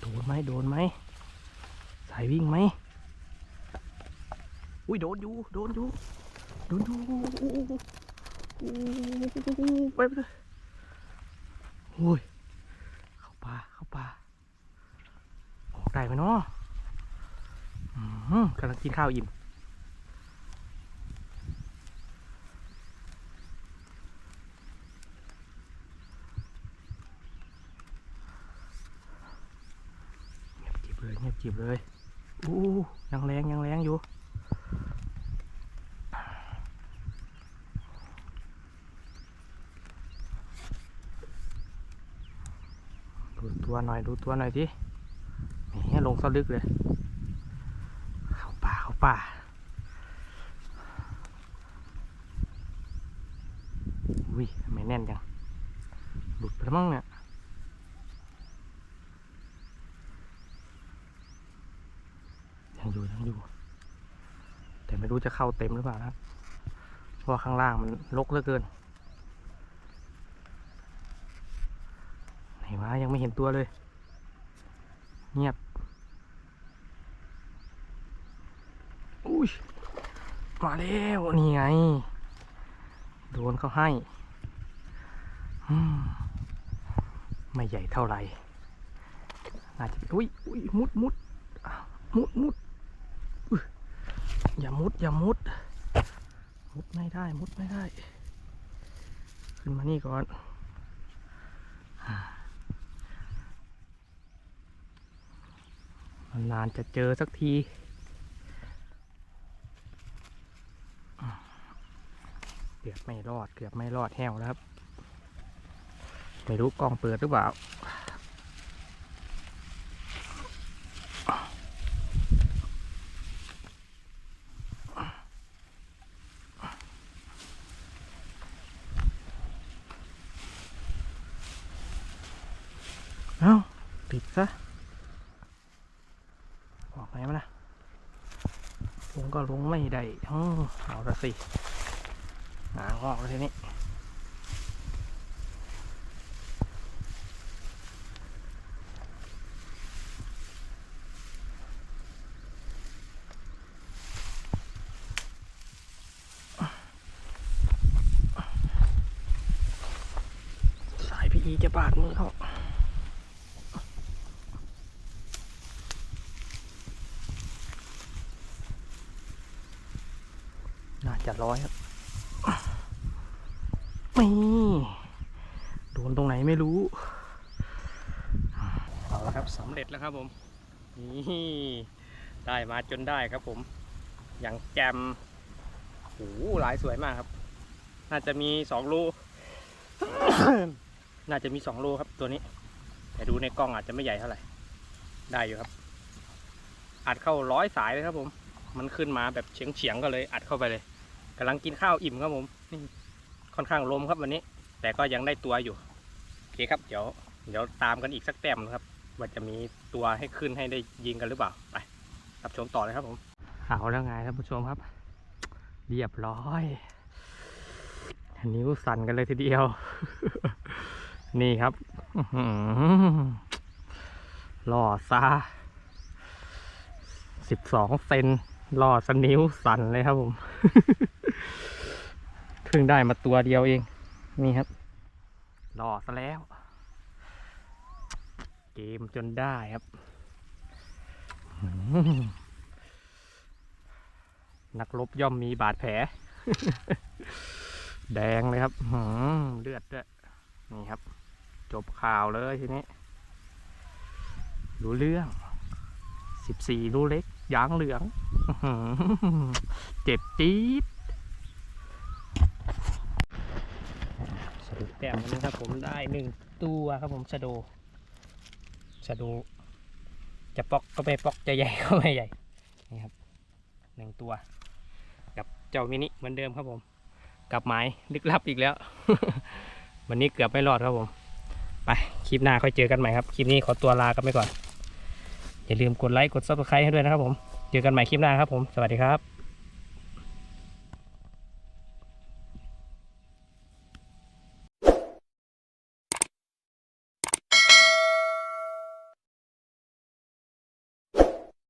โดนไหมโดนไหมสายวิ่งไหมอุ้ยโดนอยู่โดนอยู่โดนอยู่ไปไปเลยอุ้ยเข้าป่าเข้าป่าออกได้ไหมเนาะกำลังกินข้าวอิ่ม เงียบจีบเลยอู้ยังแรงยังแรงอยู่ดูตัวหน่อยดูตัวหน่อยดิแหมลงซะลึกเลยเข้าป่าเข้าป่าอุ้ยไม่แน่นจังหลุดไปแล้วมั้งเนี่ย ยัง อยู่ แต่ไม่รู้จะเข้าเต็มหรือเปล่านะเพราะข้างล่างมันรกเหลือเกินไหนวะยังไม่เห็นตัวเลย เงียบอุ้ยมาแล้วนี่ไง โดนเขาให้ไม่ใหญ่เท่าไหร่น่าจจะอุ้ยอุ้ยมุดมุดมุดมุด อย่ามุดอย่ามุด มุดไม่ได้มุดไม่ได้ ขึ้นมานี่ก่อนนานจะเจอสักทีเกือบไม่รอดเกือบไม่รอดแห้วแล้วครับ ไม่รู้กล้องเปิดหรือเปล่า เอ้าปิด ซะออกไหนมานะลงก็ลงไม่ได้อ้าวเอาละสิหางออกแล้วทีนี้สายพี่อีจะบาดมือเขา น่าจะร้อยครับนี่โดนตรงไหนไม่รู้ เอาละครับสำเร็จแล้วครับผมนี่ได้มาจนได้ครับผม อย่างแจมโอ้โหหลายสวยมากครับ น่าจะมีสองโล น่าจะมีสองโลครับตัวนี้ แต่ดูในกล้องอาจจะไม่ใหญ่เท่าไหร่ ได้อยู่ครับ อัดเข้าร้อยสายเลยครับผม มันขึ้นมาแบบเฉียงเฉียงๆก็เลยอัดเข้าไปเลย กำลังกินข้าวอิ่มครับผมนี่ค่อนข้างลมครับวันนี้ แต่ก็ยังได้ตัวอยู่โอเคครับเดี๋ยวเดี๋ยวตามกันอีกสักแต้มนะครับว่าจะมีตัวให้ขึ้นให้ได้ยิงกันหรือเปล่าไปรับชมต่อเลยครับผมเอาแล้วไงท่านผู้ชมครับ เรียบร้อยนิ้วสั่นกันเลยทีเดียว นี่ครับอื้อหือหล่อซาสิบสองเซนรอดสนิ้วสั่นเลยครับผม พิ่งได้มาตัวเดียวเอง นี่ครับรอซะแล้ว เกมจนได้ครับ นักรบย่อมมีบาดแผล แดงเลยครับหืมเลือดด้วยนี่ครับ จบข่าวเลยทีนี้ รู้เรื่องสิบสี่รูเล็กยางเหลืองเจ็บจี๊ดสรุป แต้มนนี้ครับผมได้หนึ่งตัวครับผมชะโดชะโดจะปอกก็ไม่ปอกจะใหญ่ก็ไม่ใหญ่นี่ครับหนึ่งตัว กับเจ้ามินิเหมือนเดิมครับผม กับไม้ลึกลับอีกแล้ว วันนี้เกือบไม่รอดครับผม ไปคลิปหน้าค่อยเจอกันใหม่ครับ คลิปนี้ขอตัวลากันไปก่อน อย่าลืมกดไลค์กด subscribe ให้ด้วยนะครับผม เจอกันใหม่คลิปหน้าครับผม สวัสดีครับ